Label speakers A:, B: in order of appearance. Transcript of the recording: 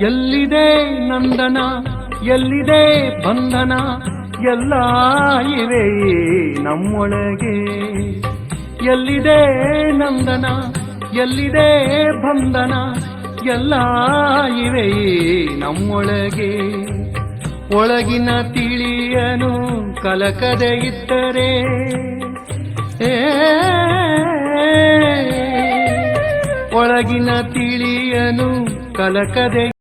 A: ಎಲ್ಲಿದೆ ನಂದನ? ಎಲ್ಲಿದೆ ಬಂಧನ? ಎಲ್ಲ ಇವೆ ನಮ್ಮೊಳಗೆ. ಎಲ್ಲಿದೆ ನಂದನ? ಎಲ್ಲಿದೆ ಬಂಧನ? ಎಲ್ಲ ಇವೆ ನಮ್ಮೊಳಗೆ. ಒಳಗಿನ ತಿಳಿಯನು ಕಲಕದೆ ಇದ್ದರೆ. ಒಳಗಿನ ತಿಳಿಯನು ಕಲಕದೆ